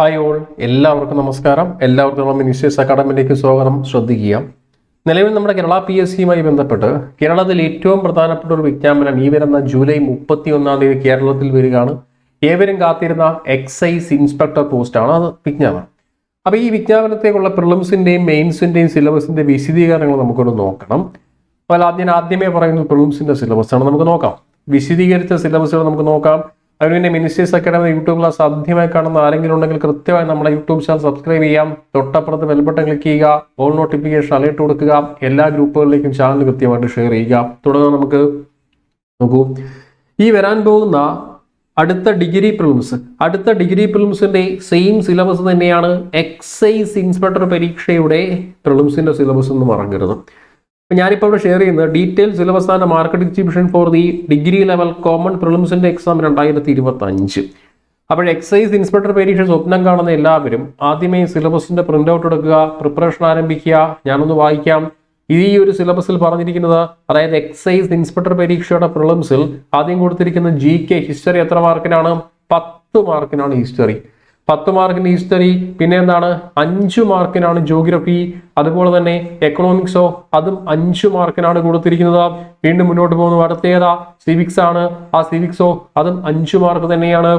Hi all എല്ലാവർക്കും നമസ്കാരം. എല്ലാവർക്കും നമ്മൾ മിനിസ്റ്റേഴ്സ് അക്കാഡമിയിലേക്ക് സ്വാഗതം. ശ്രദ്ധിക്കുക. നിലവിൽ നമ്മുടെ കേരള പി എസ് സിയുമായി ബന്ധപ്പെട്ട് കേരളത്തിൽ ഏറ്റവും പ്രധാനപ്പെട്ട ഒരു വിജ്ഞാപനം ഈ വരുന്ന ജൂലൈ മുപ്പത്തി ഒന്നാം തീയതി കേരളത്തിൽ വരികയാണ്. ഏവരും കാത്തിരുന്ന എക്സൈസ് ഇൻസ്പെക്ടർ പോസ്റ്റാണ് അത് വിജ്ഞാപനം. അപ്പോൾ ഈ വിജ്ഞാപനത്തേക്കുള്ള പ്രിലിംസിന്റെയും മെയിൻസിന്റെയും സിലബസിന്റെ വിശദീകരണങ്ങൾ നമുക്കൊന്ന് നോക്കണം. അപ്പോൾ ആദ്യം ആദ്യമേ പറയുന്നത് സിലബസ് ആണ്. നമുക്ക് നോക്കാം. വിശദീകരിച്ച സിലബസുകൾ നമുക്ക് നോക്കാം. അതിനുവേണ്ടി മിനിസ്റ്റേഴ്സ് അക്കാഡമി യൂട്യൂബ് ക്ലാസ് ആദ്യമായി കാണുന്ന ആരെങ്കിലും ഉണ്ടെങ്കിൽ കൃത്യമായി നമ്മുടെ യൂട്യൂബ് ചാനൽ സബ്സ്ക്രൈബ് ചെയ്യാം. തൊട്ടപ്പുറത്ത് ബെൽബട്ടൺ ക്ലിക്ക് ചെയ്യുക ഓൾ നോട്ടിഫിക്കേഷൻ അലേർട്ട് കൊടുക്കുക എല്ലാ ഗ്രൂപ്പുകളിലേക്കും ചാനൽ കൃത്യമായിട്ട് ഷെയർ ചെയ്യുക. തുടർന്ന് നമുക്ക് നോക്കൂ. ഈ വരാൻ പോകുന്ന അടുത്ത ഡിഗ്രി പ്രിലിംസ് അടുത്ത ഡിഗ്രി പ്രിലിംസിന്റെ സെയിം സിലബസ് തന്നെയാണ് എക്സൈസ് ഇൻസ്പെക്ടർ പരീക്ഷയുടെ പ്രിലിംസിന്റെ സിലബസ് എന്ന് മറക്കരുത് അപ്പൊ ഞാനിപ്പോൾ ഇവിടെ ഷെയർ ചെയ്യുന്നത് detail syllabus and market distribution for the degree level common പ്രിലിംസിന്റെ exam രണ്ടായിരത്തി ഇരുപത്തി അഞ്ച് അപ്പോൾ എക്സൈസ് ഇൻസ്പെക്ടർ പരീക്ഷ സ്വപ്നം കാണുന്ന എല്ലാവരും ആദ്യമേ സിലബസിന്റെ പ്രിന്റ് ഔട്ട് എടുക്കുക പ്രിപ്പറേഷൻ ആരംഭിക്കുക. ഞാനൊന്ന് വായിക്കാം. ഈ ഒരു സിലബസിൽ പറഞ്ഞിരിക്കുന്നത് അതായത് എക്സൈസ് ഇൻസ്പെക്ടർ പരീക്ഷയുടെ പ്രിലിംസിൽ ആദ്യം കൊടുത്തിരിക്കുന്ന ജി ഹിസ്റ്ററി എത്ര മാർക്കിനാണ് പത്ത് മാർക്കിനാണ് ഹിസ്റ്ററി പത്ത് മാർക്കിന് ഹിസ്റ്ററി പിന്നെ എന്താണ്? അഞ്ച് മാർക്കിനാണ് ജോഗ്രഫി അതുപോലെ തന്നെ എക്കണോമിക്സോ അതും അഞ്ച് മാർക്കിനാണ് കൊടുത്തിരിക്കുന്നത്. വീണ്ടും മുന്നോട്ട് പോകുന്നു അടുത്തേതാ സിവിക്സ് ആണ്. ആ സിവിക്സോ അതും അഞ്ച് മാർക്ക് തന്നെയാണ്.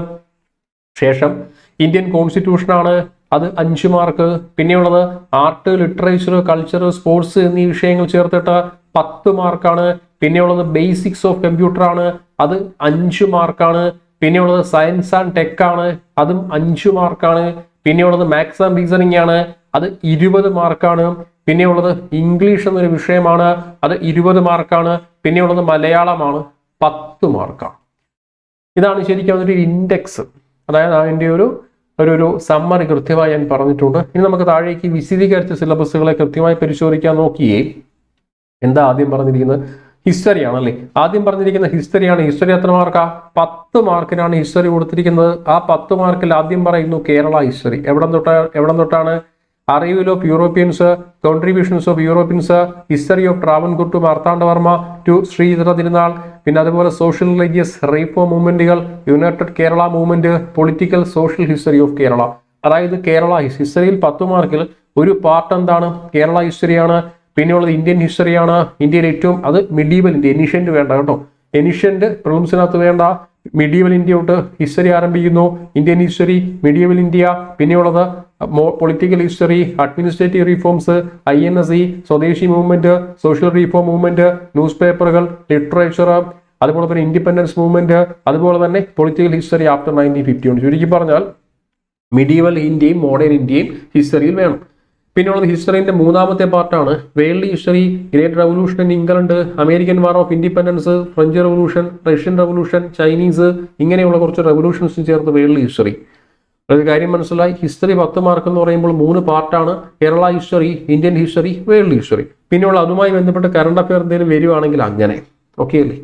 ശേഷം ഇന്ത്യൻ കോൺസ്റ്റിറ്റ്യൂഷൻ ആണ്. അത് അഞ്ച് മാർക്ക്. പിന്നെയുള്ളത് ആർട്ട് ലിറ്ററേച്ചർ കൾച്ചർ സ്പോർട്സ് എന്നീ വിഷയങ്ങൾ ചേർത്തിട്ട് പത്ത് മാർക്കാണ്. പിന്നെയുള്ളത് ബേസിക്സ് ഓഫ് കമ്പ്യൂട്ടർ ആണ്. അത് അഞ്ച് മാർക്കാണ്. പിന്നെയുള്ളത് സയൻസ് ആൻഡ് ടെക് ആണ്. അതും അഞ്ച് മാർക്കാണ് പിന്നെയുള്ളത് മാത്സ് ആൻഡ് റീസണിങ് ആണ്. അത് ഇരുപത് മാർക്കാണ് പിന്നെയുള്ളത് ഇംഗ്ലീഷ് എന്നൊരു വിഷയമാണ്. അത് ഇരുപത് മാർക്കാണ് പിന്നെയുള്ളത് മലയാളമാണ് പത്ത് മാർക്കാണ് ഇതാണ് ശരിക്കും അതൊരു ഇൻഡെക്സ് അതായത് അതിന്റെ ഒരു ഒരു ഒരു സമ്മറി കൃത്യമായി ഞാൻ പറഞ്ഞിട്ടുണ്ട്. ഇനി നമുക്ക് താഴേക്ക് വിശദീകരിച്ച സിലബസുകളെ കൃത്യമായി പരിശോധിക്കാൻ നോക്കിയേ. എന്താ ആദ്യം പറഞ്ഞിരിക്കുന്നത്? ഹിസ്റ്ററി ആണല്ലേ? ആദ്യം പറഞ്ഞിരിക്കുന്ന ഹിസ്റ്ററിയാണ് ഹിസ്റ്ററി എത്ര മാർക്കാ പത്ത് മാർക്കിനാണ് ഹിസ്റ്ററി കൊടുത്തിരിക്കുന്നത്. ആ പത്ത് മാർക്കിൽ ആദ്യം പറയുന്നു കേരള ഹിസ്റ്ററി എവിടെ തൊട്ടാ എവിടെ തൊട്ടാണ്? അറിവിൽ of Europeans contributions of Europeans history of Travancore to Marthandavarma to Sreedhara Thirunal പിന്നെ അതുപോലെ social religious reform മൂവ്മെന്റുകൾ united Kerala movement political social history of Kerala അതായത് കേരള ഹിസ്റ്ററിയിൽ പത്ത് മാർക്കിൽ ഒരു പാർട്ട് എന്താണ്? കേരള ഹിസ്റ്ററിയാണ് പിന്നെയുള്ളത് ഇന്ത്യൻ ഹിസ്റ്ററിയാണ് ഇന്ത്യയിൽ ഏറ്റവും അത് മിഡീവൽ ഇന്ത്യ എനിഷ്യന്റ് വേണ്ട കേട്ടോ. എനിഷ്യന്റ് പ്രിലിംസിനകത്ത് വേണ്ട. മിഡീവൽ ഇന്ത്യ തൊട്ട് ഹിസ്റ്ററി ആരംഭിക്കുന്നു. ഇന്ത്യൻ ഹിസ്റ്ററി മിഡീവൽ ഇന്ത്യ പിന്നെയുള്ളത് political history administrative reforms I N S E swadeshi movement social reform movement news പേപ്പറുകൾ ലിറ്ററേച്ചർ അതുപോലെ തന്നെ ഇൻഡിപെൻഡൻസ് മൂവ്മെന്റ് അതുപോലെ തന്നെ political history after nineteen fifty one ചുരുക്കി പറഞ്ഞാൽ മിഡീവൽ ഇന്ത്യയും മോഡേൺ ഇന്ത്യയും ഹിസ്റ്ററിയിൽ വേണം. പിന്നെയുള്ളത് ഹിസ്റ്ററിന്റെ മൂന്നാമത്തെ പാർട്ടാണ് world history great revolution in England American war of independence French revolution Russian revolution Chinese ഇങ്ങനെയുള്ള കുറച്ച് റവല്യൂഷൻസ് ചേർത്ത് വേൾഡ് ഹിസ്റ്ററി. ഒരു കാര്യം മനസ്സിലായി ഹിസ്റ്ററി പത്ത് മാർക്ക് എന്ന് പറയുമ്പോൾ മൂന്ന് പാർട്ടാണ് Kerala history Indian history world history. പിന്നെയുള്ള അതുമായി ബന്ധപ്പെട്ട് കറണ്ട് അഫയർ എന്തെങ്കിലും വരുവാണെങ്കിൽ അങ്ങനെ. ഓക്കെ അല്ലേ?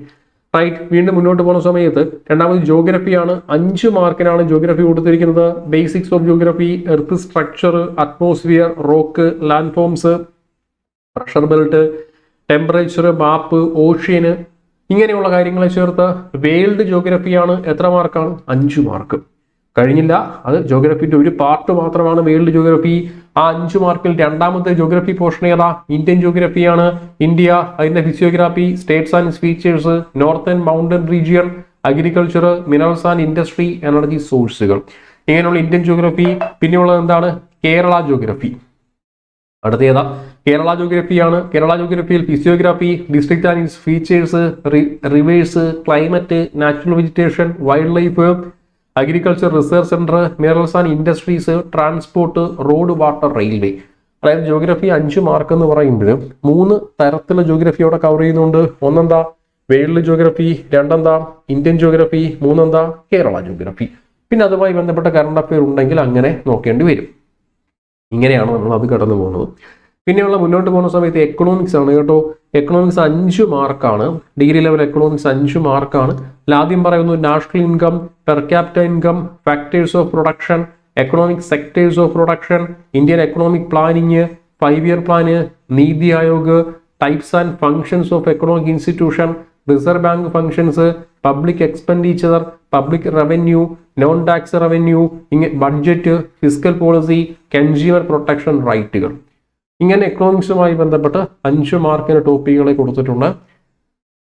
റൈറ്റ് വീണ്ടും മുന്നോട്ട് പോകുന്ന സമയത്ത് രണ്ടാമത് ജോഗ്രഫിയാണ് അഞ്ച് മാർക്കിനാണ് ജോഗ്രഫി കൊടുത്തിരിക്കുന്നത്. Basics of geography earth structure atmosphere rock land forms pressure belt temperature map ocean ഇങ്ങനെയുള്ള കാര്യങ്ങളെ ചേർത്ത് വേൾഡ് ജോഗ്രഫിയാണ് എത്ര മാർക്കാണ്? അഞ്ച് മാർക്ക്. കഴിഞ്ഞില്ല. അത് ജോഗ്രഫിന്റെ ഒരു പാർട്ട് മാത്രമാണ്. വേൾഡ് ജോഗ്രഫി ആ അഞ്ച് മാർക്കിൽ രണ്ടാമത്തെ ജോഗ്രഫി പോർഷൻ ഏതാ? ഇന്ത്യൻ ജോഗ്രഫിയാണ് ഇന്ത്യ അതിന്റെ physiography states and features northern mountain region agriculture minerals and industry energy സോഴ്സുകൾ ഇങ്ങനെയുള്ള ഇന്ത്യൻ ജോഗ്രഫി പിന്നെയുള്ളത് എന്താണ്? കേരള ജോഗ്രഫി അടുത്തേതാ കേരള ജോഗ്രഫിയാണ് Kerala ജോഗ്രഫിയിൽ physiography district and features rivers climate natural vegetation wildlife agriculture research centre minerals and industries transport road water railway അതായത് geography അഞ്ച് mark എന്ന് പറയുമ്പോൾ മൂന്ന് തരത്തിലുള്ള ജോഗ്രഫി അവിടെ കവർ ചെയ്യുന്നുണ്ട്. ഒന്നെന്താ? വേൾഡ് ജോഗ്രഫി രണ്ടെന്താ? ഇന്ത്യൻ ജോഗ്രഫി മൂന്നെന്താ? കേരള ജോഗ്രഫി പിന്നെ അതുമായി ബന്ധപ്പെട്ട കറണ്ട് അഫയർ ഉണ്ടെങ്കിൽ അങ്ങനെ നോക്കേണ്ടി വരും. ഇങ്ങനെയാണ് നമ്മൾ അത് കടന്നു പോകുന്നത് പിന്നെയുള്ള മുന്നോട്ട് പോകുന്ന സമയത്ത് എക്കണോമിക്സ് ആണ് കേട്ടോ. എക്കണോമിക്സ് അഞ്ച് മാർക്കാണ് ഡിഗ്രി ലെവൽ എക്കണോമിക്സ് അഞ്ച് മാർക്കാണ് ആദ്യം പറയുന്നു national income per capita income factors of production economic sectors of production Indian economic planning five year plan Niti Aayog types and functions of economic institution reserve bank functions public expenditure public revenue non tax revenue ഇങ്ങനെ budget physical policy consumer protection റൈറ്റുകൾ ഇങ്ങനെ എക്കണോമിക്സുമായി ബന്ധപ്പെട്ട് അഞ്ച് മാർക്കിന് ടോപ്പിക്കുകളെ കൊടുത്തിട്ടുണ്ട്.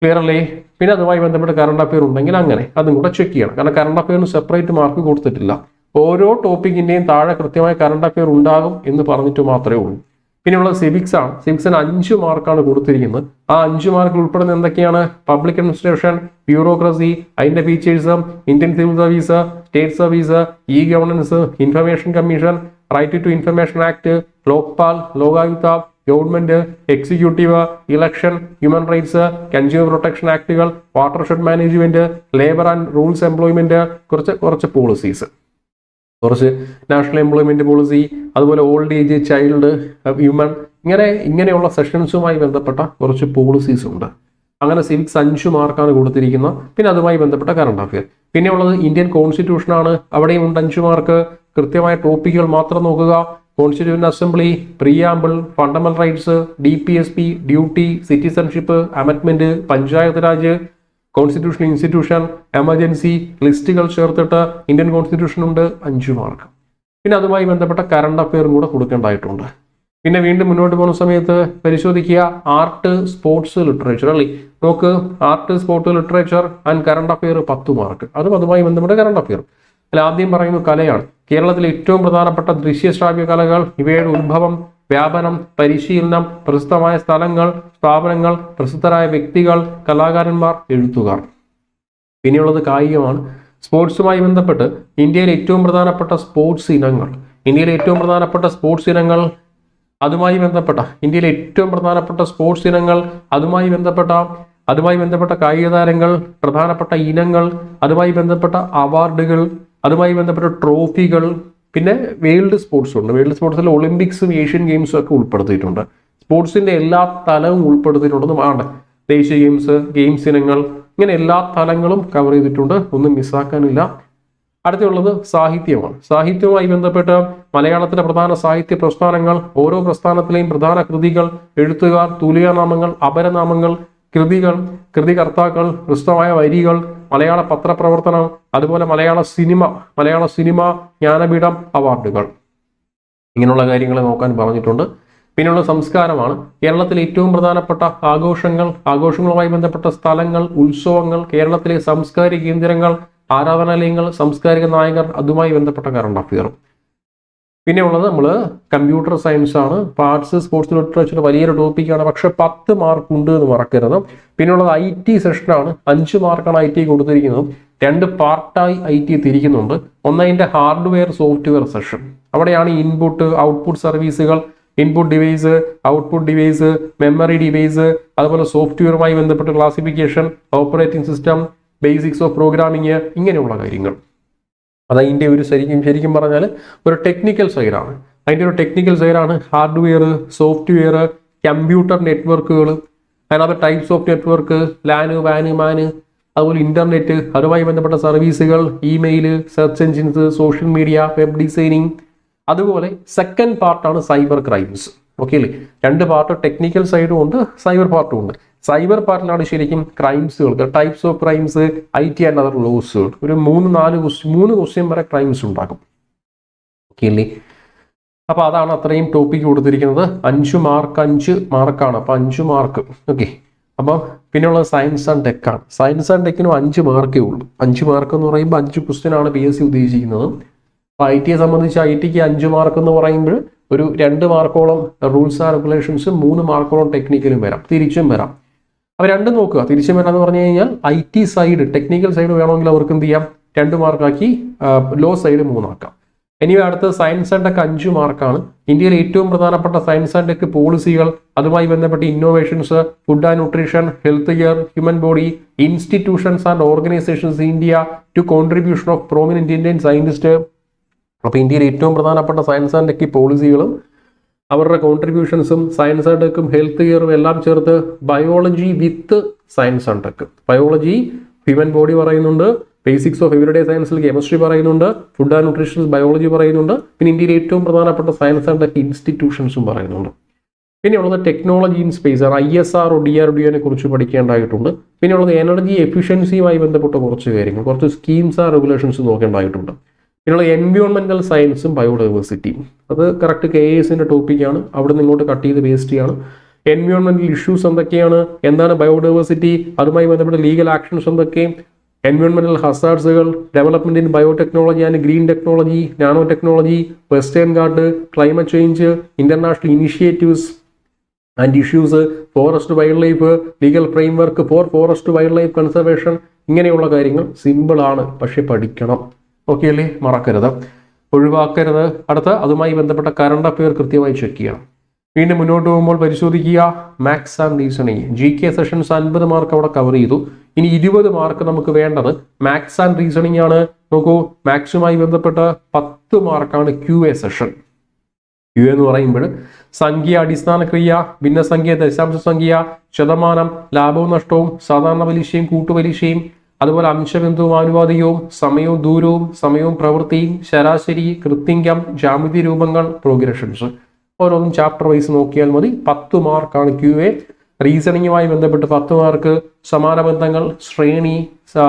Clear അല്ലേ? പിന്നെ അതുമായി ബന്ധപ്പെട്ട് കറണ്ട് അഫെയർ ഉണ്ടെങ്കിൽ അങ്ങനെ അതും കൂടെ ചെക്ക് ചെയ്യണം. കാരണം കറണ്ട് അഫെയറിന് സെപ്പറേറ്റ് മാർക്ക് കൊടുത്തിട്ടില്ല. ഓരോ ടോപ്പിക്കിന്റെയും താഴെ കൃത്യമായ കറണ്ട് അഫെയർ ഉണ്ടാകും എന്ന് പറഞ്ഞിട്ട് മാത്രമേ ഉള്ളൂ. പിന്നെയുള്ളത് സിവിക്സ് ആണ്. സിവിക്സിന് അഞ്ച് മാർക്കാണ് കൊടുത്തിരിക്കുന്നത്. ആ അഞ്ച് മാർക്കിൽ ഉൾപ്പെടുന്ന എന്തൊക്കെയാണ്? പബ്ലിക് അഡ്മിനിസ്ട്രേഷൻ ബ്യൂറോക്രസി അതിന്റെ features Indian civil service state service E governance information commission right to information act Lokpal Lokayukta government executive election human rights consumer protection ആക്ടുകൾ watershed management labour and rules employment കുറച്ച് കുറച്ച് policies കുറച്ച് national employment policy അതുപോലെ old age child human ഇങ്ങനെ ഇങ്ങനെയുള്ള സെഷൻസുമായി ബന്ധപ്പെട്ട കുറച്ച് policies ഉണ്ട്. അങ്ങനെ സിവിക്സ് അഞ്ച് മാർക്കാണ് കൊടുത്തിരിക്കുന്നത് പിന്നെ അതുമായി ബന്ധപ്പെട്ട കറണ്ട് അഫയർ പിന്നെ ഉള്ളത് ഇന്ത്യൻ കോൺസ്റ്റിറ്റ്യൂഷനാണ് അവിടെയും ഉണ്ട് അഞ്ച് മാർക്ക് കൃത്യമായ ടോപ്പിക്കുകൾ മാത്രം നോക്കുക. Constitution assembly preamble fundamental rights D P S P duty citizenship amendment panchayat raj constitutional institution emergency ലിസ്റ്റുകൾ ചേർത്തിട്ട് ഇന്ത്യൻ കോൺസ്റ്റിറ്റ്യൂഷൻ ഉണ്ട് അഞ്ച് മാർക്ക് പിന്നെ അതുമായി ബന്ധപ്പെട്ട കറണ്ട് അഫെയറും കൂടെ കൊടുക്കേണ്ടതായിട്ടുണ്ട്. പിന്നെ വീണ്ടും മുന്നോട്ട് പോകുന്ന സമയത്ത് പരിശോധിക്കുക ആർട്ട് സ്പോർട്സ് ലിറ്ററേച്ചർ അല്ലേ? നോക്ക് art sports literature and current affair പത്ത് മാർക്ക് അതും അതുമായി ബന്ധപ്പെട്ട കറണ്ട് അഫെയർ അല്ല ആദ്യം പറയുന്നത് കലയാണ്. കേരളത്തിലെ ഏറ്റവും പ്രധാനപ്പെട്ട ദൃശ്യശ്രാവ്യ കലകൾ ഇവയുടെ ഉത്ഭവം വ്യാപനം പരിശീലനം പ്രസിദ്ധമായ സ്ഥലങ്ങൾ സ്ഥാപനങ്ങൾ പ്രസിദ്ധരായ വ്യക്തികൾ കലാകാരന്മാർ എഴുത്തുകാർ. പിന്നെയുള്ളത് കായികമാണ്. സ്പോർട്സുമായി ബന്ധപ്പെട്ട് ഇന്ത്യയിലെ ഏറ്റവും പ്രധാനപ്പെട്ട സ്പോർട്സ് ഇനങ്ങൾ ഇന്ത്യയിലെ ഏറ്റവും പ്രധാനപ്പെട്ട സ്പോർട്സ് ഇനങ്ങൾ അതുമായി ബന്ധപ്പെട്ട ഇന്ത്യയിലെ ഏറ്റവും പ്രധാനപ്പെട്ട സ്പോർട്സ് ഇനങ്ങൾ അതുമായി ബന്ധപ്പെട്ട അതുമായി ബന്ധപ്പെട്ട കായിക താരങ്ങൾ പ്രധാനപ്പെട്ട ഇനങ്ങൾ അതുമായി ബന്ധപ്പെട്ട അവാർഡുകൾ അതുമായി ബന്ധപ്പെട്ട ട്രോഫികൾ പിന്നെ വേൾഡ് സ്പോർട്സ് ഉണ്ട്. വേൾഡ് സ്പോർട്സിൽ ഒളിമ്പിക്സും ഏഷ്യൻ ഗെയിംസും ഒക്കെ ഉൾപ്പെടുത്തിയിട്ടുണ്ട്. സ്പോർട്സിന്റെ എല്ലാ തലവും ഉൾപ്പെടുത്തിയിട്ടുണ്ടെന്ന് വേണ്ട ദേശീയ ഗെയിംസ് ഗെയിംസ് ഇനങ്ങൾ ഇങ്ങനെ എല്ലാ തലങ്ങളും കവർ ചെയ്തിട്ടുണ്ട്. ഒന്നും മിസ്സാക്കാനില്ല. അടുത്തുള്ളത് സാഹിത്യമാണ്. സാഹിത്യവുമായി ബന്ധപ്പെട്ട് മലയാളത്തിലെ പ്രധാന സാഹിത്യ പ്രസ്ഥാനങ്ങൾ ഓരോ പ്രസ്ഥാനത്തിലെയും പ്രധാന കൃതികൾ എഴുത്തുകാർ തൂലികാനാമങ്ങൾ അപരനാമങ്ങൾ കൃതികൾ കൃതികർത്താക്കൾ പ്രസിദ്ധമായ വരികൾ മലയാള പത്രപ്രവർത്തനം അതുപോലെ മലയാള സിനിമ മലയാള സിനിമ ജ്ഞാനപീഠം അവാർഡുകൾ. ഇങ്ങനെയുള്ള കാര്യങ്ങൾ നോക്കാൻ പറഞ്ഞിട്ടുണ്ട്. പിന്നെയുള്ള സംസ്കാരമാണ്. കേരളത്തിലെ ഏറ്റവും പ്രധാനപ്പെട്ട ആഘോഷങ്ങൾ ആഘോഷങ്ങളുമായി ബന്ധപ്പെട്ട സ്ഥലങ്ങൾ ഉത്സവങ്ങൾ കേരളത്തിലെ സാംസ്കാരിക കേന്ദ്രങ്ങൾ ആരാധനാലയങ്ങൾ സാംസ്കാരിക നായകർ അതുമായി ബന്ധപ്പെട്ട കറണ്ട് അഫെയർ പിന്നെ ഉള്ളത് നമ്മൾ കമ്പ്യൂട്ടർ സയൻസ് ആണ്. ആർട്സ് സ്പോർട്സ് ലിറ്ററേച്ചർ വലിയൊരു ടോപ്പിക്കാണ് പക്ഷെ പത്ത് മാർക്ക് ഉണ്ട് എന്ന് മറക്കരുത്. പിന്നെ ഉള്ളത് ഐ ടി സെഷനാണ് അഞ്ച് മാർക്കാണ് ഐ ടി കൊടുത്തിരിക്കുന്നത്. രണ്ട് പാർട്ടായി ഐ ടി തിരിക്കുന്നുണ്ട്. ഒന്ന് അതിന്റെ ഹാർഡ്വെയർ സോഫ്റ്റ്വെയർ സെഷൻ അവിടെയാണ് ഇൻപുട്ട് ഔട്ട്പുട്ട് സർവീസുകൾ input device output device memory device അതുപോലെ സോഫ്റ്റ്വെയറുമായി ബന്ധപ്പെട്ട classification operating system basics of programming ഇങ്ങനെയുള്ള കാര്യങ്ങൾ. അത് അതിന്റെ ഒരു ശരിക്കും ശരിക്കും പറഞ്ഞാൽ ഒരു ടെക്നിക്കൽ സൈഡാണ് അതിന്റെ ഒരു ടെക്നിക്കൽ സൈഡാണ് ഹാർഡ്വെയർ സോഫ്റ്റ്വെയർ കമ്പ്യൂട്ടർ നെറ്റ്വർക്കുകൾ അതിനകത്ത് ടൈപ്സ് ഓഫ് നെറ്റ്വർക്ക് ലാന് വാന് മാന് അതുപോലെ ഇന്റർനെറ്റ് അതുമായി ബന്ധപ്പെട്ട സർവീസുകൾ email search engines social media web designing അതുപോലെ സെക്കൻഡ് പാർട്ടാണ് സൈബർ ക്രൈംസ് ഓക്കെ അല്ലേ? രണ്ട് പാർട്ട് ടെക്നിക്കൽ സൈഡും ഉണ്ട് സൈബർ പാർട്ടും ഉണ്ട്. സൈബർ പാർട്ടിലാണ് ശരിക്കും ക്രൈംസുകൾ types of crimes I T and other ലോസുകൾ ഒരു മൂന്ന് നാല് ക്വസ്റ്റ്യൻ മൂന്ന് ക്വസ്റ്റ്യൻ വരെ ക്രൈംസ് ഉണ്ടാക്കും. ഓക്കെ അല്ലേ? അപ്പൊ അതാണ് അത്രയും ടോപ്പിക് കൊടുത്തിരിക്കുന്നത്. അഞ്ച് മാർക്ക് അഞ്ച് മാർക്കാണ് അപ്പൊ അഞ്ച് മാർക്ക് ഓക്കെ അപ്പം പിന്നെയുള്ളത് സയൻസ് ആൻഡ് ടെക്കാണ് സയൻസ് ആൻഡ് ടെക്കിനും അഞ്ച് മാർക്കേ ഉള്ളൂ. അഞ്ച് മാർക്ക് എന്ന് പറയുമ്പോൾ അഞ്ച് ക്വസ്റ്റ്യൻ ആണ് പി എസ് സി ഉദ്ദേശിക്കുന്നത്. അപ്പോൾ ഐ ടിയെ സംബന്ധിച്ച് ഐ ടിക്ക് അഞ്ച് മാർക്ക് എന്ന് പറയുമ്പോൾ ഒരു രണ്ട് മാർക്കോളം റൂൾസ് ആൻഡ് റെഗുലേഷൻസും മൂന്ന് മാർക്കോളം ടെക്നിക്കലും വരാം. തിരിച്ചും വരാം. അപ്പോൾ രണ്ടും നോക്കുക. തിരിച്ചും വരാന്ന് പറഞ്ഞു കഴിഞ്ഞാൽ I T side technical side വേണമെങ്കിൽ അവർക്ക് എന്ത് ചെയ്യാം? രണ്ട് മാർക്കാക്കി ലോ സൈഡ് മൂന്നാക്കാം. ഇനി അടുത്ത സയൻസ് ആൻഡ് ടെക് അഞ്ച് മാർക്കാണ് ഇന്ത്യയിൽ ഏറ്റവും പ്രധാനപ്പെട്ട സയൻസ് ആൻഡ് ടെക് പോളിസികൾ അതുമായി ബന്ധപ്പെട്ട innovations food and nutrition health care human body institutions and organizations India to contribution of prominent Indian scientist അപ്പോൾ ഇന്ത്യയിൽ ഏറ്റവും പ്രധാനപ്പെട്ട സയൻസ് ആൻഡ് ടെക് പോളിസികളും അവരുടെ കോൺട്രിബ്യൂഷൻസും സയൻസ് ആൻഡ് ടെക്കും ഹെൽത്ത് കെയറും എല്ലാം ചേർത്ത് biology with science and tech biology human body പറയുന്നുണ്ട് ബേസിക്സ് ഓഫ് എവരിഡേ സയൻസിൽ കെമിസ്ട്രി പറയുന്നുണ്ട് ഫുഡ് ആൻഡ് ന്യൂട്രീഷൻ ബയോളജി പറയുന്നുണ്ട് പിന്നെ ഇന്ത്യയിലെ ഏറ്റവും പ്രധാനപ്പെട്ട സയൻസ് ആൻഡ് ടെക് ഇൻസ്റ്റിറ്റ്യൂഷൻസും പറയുന്നുണ്ട്. പിന്നെ ഉള്ളത് technology in space I S R O D R D one കുറിച്ച് പഠിക്കേണ്ടതായിട്ടുണ്ട്. പിന്നെയുള്ളത് എനർജി എഫിഷ്യൻസിയുമായി ബന്ധപ്പെട്ട കുറച്ച് കാര്യങ്ങൾ കുറച്ച് സ്കീംസ് ആ റെഗുലേഷൻസ് നോക്കേണ്ടതായിട്ടുണ്ട്. പിന്നെയുള്ള എൻവയോൺമെന്റൽ സയൻസും ബയോഡൈവേഴ്സിറ്റിയും അത് കറക്റ്റ് കെ എസിന്റെ ടോപ്പിക്കാണ് അവിടെ നിന്ന് ഇങ്ങോട്ട് കട്ട് ചെയ്ത് വേസ്റ്റ് ചെയ്യാണ്. എൻവയോൺമെന്റൽ ഇഷ്യൂസ് എന്തൊക്കെയാണ്? എന്താണ് ബയോഡൈവേഴ്സിറ്റി അതുമായി ബന്ധപ്പെട്ട ലീഗൽ ആക്ഷൻസ് എന്തൊക്കെ എൻവയോൺമെന്റൽ ഹസാർഡ്സുകൾ development in biotechnology and green technology nanotechnology western guard climate change international initiatives and issues forest wildlife legal framework for forest wildlife conservation ഇങ്ങനെയുള്ള കാര്യങ്ങൾ സിമ്പിളാണ് പക്ഷെ പഠിക്കണം. ഓക്കെ അല്ലേ മറക്കരുത്. ഒഴിവാക്കരുത്. അടുത്ത അതുമായി ബന്ധപ്പെട്ട കറണ്ട് അഫെയർ കൃത്യമായി ചെക്ക് ചെയ്യണം. വീണ്ടും മുന്നോട്ട് പോകുമ്പോൾ പരിശോധിക്കുക. Maths and reasoning G K sessions അൻപത് മാർക്ക് അവിടെ കവർ ചെയ്തു. ഇനി ഇരുപത് മാർക്ക് നമുക്ക് വേണ്ടത് മാത്സ് ആൻഡ് റീസണിങ് ആണ് നോക്കൂ മാത്സുമായി ബന്ധപ്പെട്ട പത്ത് മാർക്കാണ് ക്യു എ സെഷൻ ക്യു എന്ന് പറയുമ്പോൾ സംഖ്യ അടിസ്ഥാന ക്രിയ ഭിന്നസംഖ്യ ദശാംശ സംഖ്യ ശതമാനം ലാഭവും നഷ്ടവും സാധാരണ പലിശയും കൂട്ടുപലിശയും അതുപോലെ അംശബിന്ദുവും ആനുപാതികവും സമയവും ദൂരവും സമയവും പ്രവൃത്തിയും ശരാശരി കൃത്യങ്കം ജാമിതി രൂപങ്ങൾ പ്രോഗ്രഷൻസ് ഓരോന്നും ചാപ്റ്റർ വൈസ് നോക്കിയാൽ മതി. പത്ത് മാർക്കാണ് ക്യു എ റീസണിങ്ങുമായി ബന്ധപ്പെട്ട് പത്ത് മാർക്ക്. സമാന ബന്ധങ്ങൾ ശ്രേണി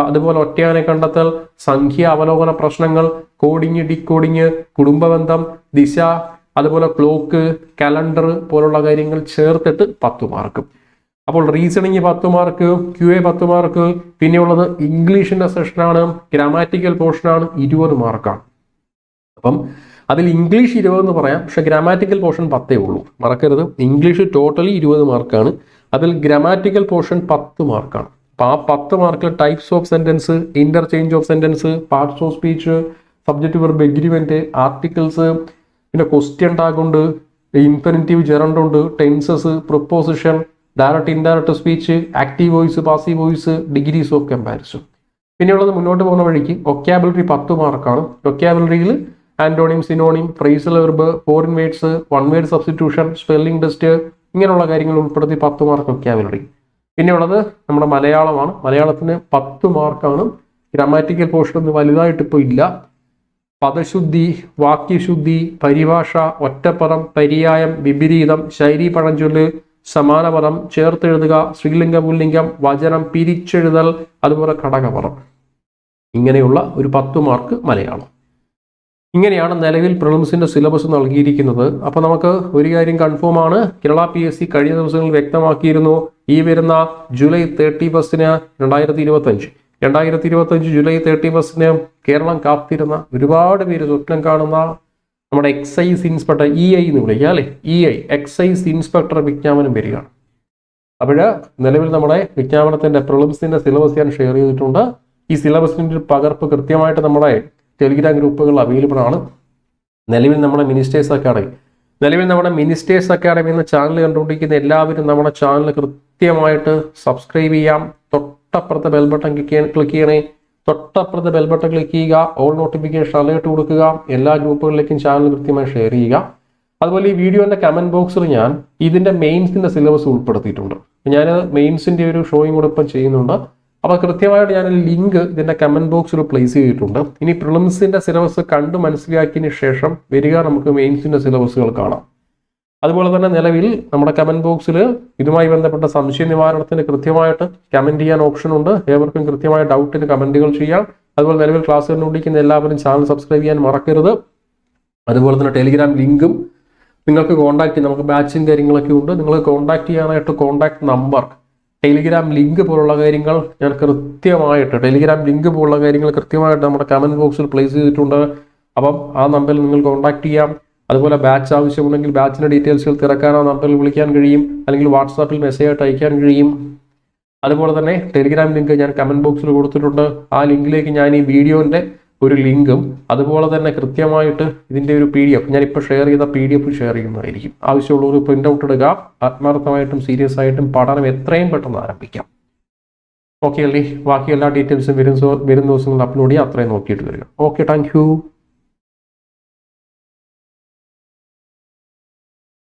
അതുപോലെ ഒറ്റയാനെ കണ്ടെത്തൽ സംഖ്യ അവലോകന പ്രശ്നങ്ങൾ കോഡിങ് ഡിക്കോഡിങ് കുടുംബബന്ധം ദിശ അതുപോലെ ക്ലോക്ക് കലണ്ടർ പോലുള്ള കാര്യങ്ങൾ ചേർത്തിട്ട് പത്ത് മാർക്ക്. അപ്പോൾ റീസണിങ് പത്ത് മാർക്ക് ക്യു എ പത്ത് മാർക്ക് പിന്നെയുള്ളത് ഇംഗ്ലീഷിന്റെ സെഷനാണ് ഗ്രാമാറ്റിക്കൽ പോർഷനാണ് ഇരുപത് മാർക്കാണ് അപ്പം അതിൽ ഇംഗ്ലീഷ് ഇരുപത് എന്ന് പറയാം പക്ഷെ ഗ്രാമാറ്റിക്കൽ പോർഷൻ പത്തേ ഉള്ളൂ. മറക്കരുത്. ഇംഗ്ലീഷ് ടോട്ടലി ഇരുപത് മാർക്കാണ് അതിൽ ഗ്രാമാറ്റിക്കൽ പോർഷൻ പത്ത് മാർക്കാണ് അപ്പോൾ ആ പത്ത് മാർക്കിൽ types of sentence interchange of sentence parts of speech subject verb agreement articles പിന്നെ ക്വസ്റ്റ്യൻ ടാഗുണ്ട് ഇൻഫിനിറ്റീവ് ജെറണ്ട് ഉണ്ട് tenses preposition direct indirect speech active voice passive voice degrees of comparison പിന്നെയുള്ളത് മുന്നോട്ട് പോകുന്ന വഴിക്ക് ഒക്യാബിലറി പത്ത് മാർക്കാണ് ഒക്യാബിലറിയിൽ antonym synonym phrasal verb foreign words one word substitution spelling test ഇങ്ങനെയുള്ള കാര്യങ്ങൾ ഉൾപ്പെടുത്തി പത്ത് മാർക്ക് ഒക്യാബിലറി പിന്നെയുള്ളത് നമ്മുടെ മലയാളമാണ്. മലയാളത്തിന് പത്ത് മാർക്കാണ് ഗ്രാമാറ്റിക്കൽ പോർഷൻ ഒന്നും വലുതായിട്ട് ഇപ്പോൾ ഇല്ല. പദശുദ്ധി വാക്യശുദ്ധി പരിഭാഷ ഒറ്റപ്പദം പര്യായം വിപരീതം ശൈലി പഴഞ്ചൊല്ല് സമാനപദം ചേർത്തെഴുതുക സ്ത്രീലിംഗ പുല്ലിംഗം വചനം പിരിച്ചെഴുതൽ അതുപോലെ ഘടകപദം. ഇങ്ങനെയുള്ള ഒരു പത്ത് മാർക്ക് മലയാളം. ഇങ്ങനെയാണ് നിലവിൽ പ്രിലിംസിന്റെ സിലബസ് നൽകിയിരിക്കുന്നത്. അപ്പോൾ നമുക്ക് ഒരു കാര്യം കൺഫേം ആണ്. കേരള പി എസ് സി കഴിഞ്ഞ ദിവസങ്ങളിൽ വ്യക്തമാക്കിയിരുന്നു. ഈ വരുന്ന ജൂലൈ തേർട്ടി ഫസ്റ്റിന് രണ്ടായിരത്തി ഇരുപത്തഞ്ച് രണ്ടായിരത്തി ഇരുപത്തഞ്ച് ജൂലൈ തേർട്ടി ഫസ്റ്റിന് കേരളം കാത്തിരുന്ന ഒരുപാട് പേര് സ്വപ്നം കാണുന്ന നമ്മുടെ എക്സൈസ് ഇൻസ്പെക്ടർ ഇ ഐ എന്ന് വിളിക്കുക അല്ലെ? ഇ ഐ എക്സൈസ് ഇൻസ്പെക്ടർ വിജ്ഞാപനം വരികയാണ്. അപ്പോൾ നിലവിൽ നമ്മുടെ വിജ്ഞാപനത്തിന്റെ പ്രിലിംസിന്റെ സിലബസ് ഞാൻ ഷെയർ ചെയ്തിട്ടുണ്ട്. ഈ സിലബസിന്റെ ഒരു പകർപ്പ് കൃത്യമായിട്ട് നമ്മുടെ ടെലിഗ്രാം ഗ്രൂപ്പുകൾ അവൈലബിൾ ആണ്. നിലവിൽ നമ്മുടെ മിനിസ്റ്റേഴ്സ് അക്കാഡമി നിലവിൽ നമ്മുടെ മിനിസ്റ്റേഴ്സ് അക്കാഡമി എന്ന ചാനൽ കണ്ടുകൊണ്ടിരിക്കുന്ന എല്ലാവരും നമ്മുടെ ചാനൽ കൃത്യമായിട്ട് സബ്സ്ക്രൈബ് ചെയ്യാം. തൊട്ടപ്പുറത്തെ ബെൽ ബട്ടൺ ക്ലിക്ക് ചെയ്യണേ തൊട്ടപ്പുറത്തെ ബെൽ ബട്ടൺ ക്ലിക്ക് ചെയ്യുക ഓൾ നോട്ടിഫിക്കേഷൻ അലേർട്ട് കൊടുക്കുക എല്ലാ ഗ്രൂപ്പുകളിലേക്കും ചാനൽ കൃത്യമായി ഷെയർ ചെയ്യുക. അതുപോലെ ഈ വീഡിയോന്റെ കമന്റ് ബോക്സിൽ ഞാൻ ഇതിന്റെ മെയിൻസിന്റെ സിലബസ് ഉൾപ്പെടുത്തിയിട്ടുണ്ട്. ഞാൻ മെയിൻസിന്റെ ഒരു ഷോയും കൂടെ ഇപ്പം ചെയ്യുന്നുണ്ട്. അപ്പോൾ കൃത്യമായിട്ട് ഞാൻ ലിങ്ക് ഇതിന്റെ കമന്റ് ബോക്സിൽ പ്ലേസ് ചെയ്തിട്ടുണ്ട്. ഇനി പ്രിലിംസിന്റെ സിലബസ് കണ്ട് മനസ്സിലാക്കിയതിന് ശേഷം വരിക നമുക്ക് മെയിൻസിന്റെ സിലബസുകൾ കാണാം. അതുപോലെ തന്നെ നിലവിൽ നമ്മുടെ കമന്റ് ബോക്സിൽ ഇതുമായി ബന്ധപ്പെട്ട സംശയ നിവാരണത്തിന് കൃത്യമായിട്ട് കമന്റ് ചെയ്യാൻ ഓപ്ഷൻ ഉണ്ട്. ഏവർക്കും കൃത്യമായ ഡൗട്ടിന് കമന്റുകൾ ചെയ്യാം. അതുപോലെ നിലവിൽ ക്ലാസ് കണ്ടുപിടിക്കുന്ന എല്ലാവരും ചാനൽ സബ്സ്ക്രൈബ് ചെയ്യാൻ മറക്കരുത്. അതുപോലെ തന്നെ ടെലിഗ്രാം ലിങ്കും നിങ്ങൾക്ക് കോൺടാക്ട് നമുക്ക് ബാച്ചും കാര്യങ്ങളൊക്കെ ഉണ്ട്. നിങ്ങൾ കോൺടാക്ട് ചെയ്യാനായിട്ട് കോൺടാക്ട് നമ്പർ ടെലിഗ്രാം ലിങ്ക് പോലുള്ള കാര്യങ്ങൾ ഞാൻ കൃത്യമായിട്ട് ടെലിഗ്രാം ലിങ്ക് പോലുള്ള കാര്യങ്ങൾ കൃത്യമായിട്ട് നമ്മുടെ കമന്റ് ബോക്സിൽ പ്ലേസ് ചെയ്തിട്ടുണ്ട്. അപ്പം ആ നമ്പറിൽ നിങ്ങൾ കോൺടാക്ട് ചെയ്യാം. അതുപോലെ ബാച്ച് ആവശ്യമുണ്ടെങ്കിൽ ബാച്ചിന്റെ ഡീറ്റെയിൽസുകൾ തിരക്കാനോ നമ്പറിൽ വിളിക്കാൻ കഴിയും. അല്ലെങ്കിൽ വാട്സാപ്പിൽ മെസ്സേജ് ആയിട്ട് അയക്കാൻ കഴിയും. അതുപോലെ തന്നെ ടെലിഗ്രാം ലിങ്ക് ഞാൻ കമന്റ് ബോക്സിൽ കൊടുത്തിട്ടുണ്ട്. ആ ലിങ്കിലേക്ക് ഞാൻ ഈ വീഡിയോന്റെ ഒരു ലിങ്കും അതുപോലെ തന്നെ കൃത്യമായിട്ട് ഇതിന്റെ ഒരു പി ഡി എഫ് ഞാനിപ്പോൾ ഷെയർ ചെയ്ത പി ഡി എഫ് ഷെയർ ചെയ്യുന്നതായിരിക്കും. ആവശ്യമുള്ളവർ പ്രിന്റ് ഔട്ട് എടുക്കുക ആത്മാർത്ഥമായിട്ടും സീരിയസ് ആയിട്ടും പഠനം എത്രയും പെട്ടെന്ന് ആരംഭിക്കാം. ഓക്കെ അല്ലേ? ബാക്കി എല്ലാ ഡീറ്റെയിൽസും വരും വരും ദിവസങ്ങളിൽ അപ്ലോഡ് ചെയ്യാം. അത്രയും നോക്കിയിട്ട് വരിക. Okay thank